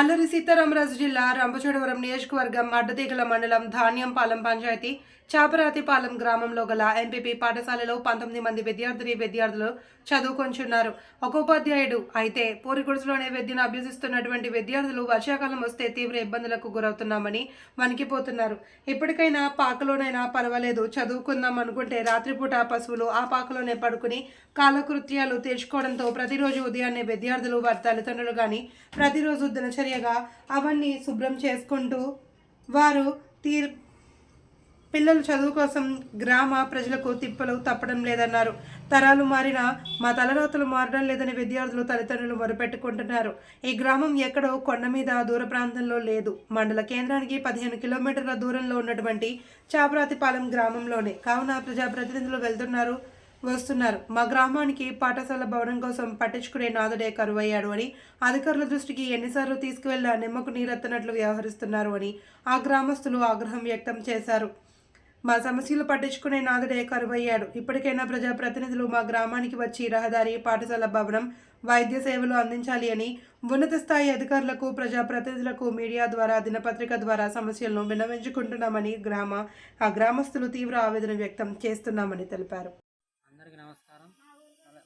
శ్రీకాళహస్తి జిల్లా రంపచోడవరం నియోజకవర్గం అడ్డతీగల మండలం ధాన్యంపాలెం పంచాయతీ చాపరాతిపాలెం గ్రామంలో గల ఎంపీపీ పాఠశాలలో పంతొమ్మిది మంది విద్యార్థిని విద్యార్థులు చదువుకొంచున్నారు. ఒక ఉపాధ్యాయుడు అయితే పూరిగుడుసులోనే విద్యను అభ్యసిస్తున్నటువంటి విద్యార్థులు వర్షాకాలం వస్తే తీవ్ర ఇబ్బందులకు గురవుతున్నామని వణికిపోతున్నారు. ఇప్పటికైనా పాకలోనైనా పర్వాలేదు చదువుకుందాం అనుకుంటే రాత్రిపూట పశువులు ఆ పాకలోనే పడుకుని కాలకృత్యాలు తీర్చుకోవడంతో ప్రతిరోజు ఉదయాన్నే విద్యార్థులు వారి తల్లిదండ్రులు కానీ ప్రతిరోజు దినచర్యగా అవన్నీ శుభ్రం చేసుకుంటూ వారు తీర్ పిల్లల చదువు కోసం గ్రామ ప్రజలకు తిప్పలు తప్పడం లేదన్నారు. తరాలు మారినా మా తలరాతలు మారడం లేదని విద్యార్థులు తల్లిదండ్రులు మొరపెట్టుకుంటున్నారు. ఈ గ్రామం ఎక్కడో కొండ మీద దూర ప్రాంతంలో లేదు. మండల కేంద్రానికి పదిహేను కిలోమీటర్ల దూరంలో ఉన్నటువంటి చాపరాతిపాలెం గ్రామంలోనే. కావున ప్రజాప్రతినిధులు వెళ్తున్నారు. వస్తున్నారు. మా గ్రామానికి పాఠశాల భవనం కోసం పట్టించుకునే నాదుడే కరువయ్యాడు అని అధికారుల దృష్టికి ఎన్నిసార్లు తీసుకువెళ్ళా నిమ్మకు నీరెత్తనట్లు వ్యవహరిస్తున్నారు అని ఆ గ్రామస్తులు ఆగ్రహం వ్యక్తం చేశారు. మా సమస్యలు పట్టించుకునే నాదుడే కరువయ్యాడు. ఇప్పటికైనా ప్రజాప్రతినిధులు మా గ్రామానికి వచ్చి రహదారి పాఠశాల భవనం వైద్య సేవలు అందించాలి అని ఉన్నత స్థాయి అధికారులకు ప్రజాప్రతినిధులకు మీడియా ద్వారా దినపత్రిక ద్వారా సమస్యలను విన్నవించుకుంటున్నామని గ్రామ ఆ గ్రామస్తులు తీవ్ర ఆవేదన వ్యక్తం చేస్తున్నామని తెలిపారు.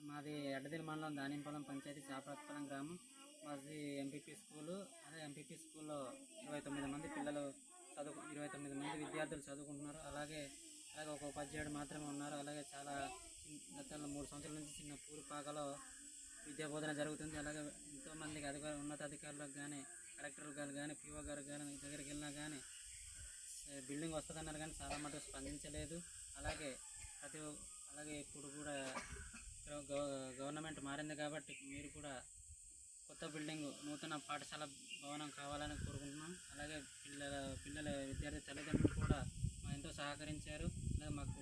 మాది ఎడ్డదిల్ మండలం దానింపొలం పంచాయతీ చాపరాత్పలం గ్రామం. మాది ఎంపీపీ స్కూలు. అదే ఎంపీపీ స్కూల్లో ఇరవై తొమ్మిది మంది పిల్లలు చదువు ఇరవై తొమ్మిది మంది విద్యార్థులు చదువుకుంటున్నారు. అలాగే అలాగే ఒక ఉపాధ్యాయుడు మాత్రమే ఉన్నారు. అలాగే చాలా చిన్న- గతంలో మూడు సంవత్సరాల నుంచి చిన్న పూర్పాకలో విద్యా బోధన జరుగుతుంది. అలాగే ఎంతోమందికి అధికార ఉన్నతాధికారులకు కానీ కలెక్టర్ గారు కానీ పీఓ గారు కానీ దగ్గరికి వెళ్ళినా కానీ బిల్డింగ్ వస్తుందన్నారు కానీ చాలా మటుకు స్పందించలేదు. అలాగే ప్రతి అలాగే ఇప్పుడు కూడా గవర్నమెంట్ మారింది కాబట్టి మీరు కూడా కొత్త బిల్డింగ్ నూతన పాఠశాల భవనం కావాలని కోరుకుంటున్నాం. అలాగే పిల్లల పిల్లల విద్యార్థి తల్లిదండ్రులు కూడా మా ఎంతో సహకరించారు. అలాగే మాకు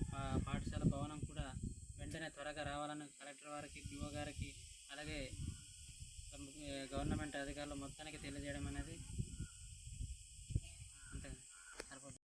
పాఠశాల భవనం కూడా వెంటనే త్వరగా రావాలని కలెక్టర్ వారికి పిఓ గారికి అలాగే గవర్నమెంట్ అధికారులు మొత్తానికి తెలియజేయడం అనేది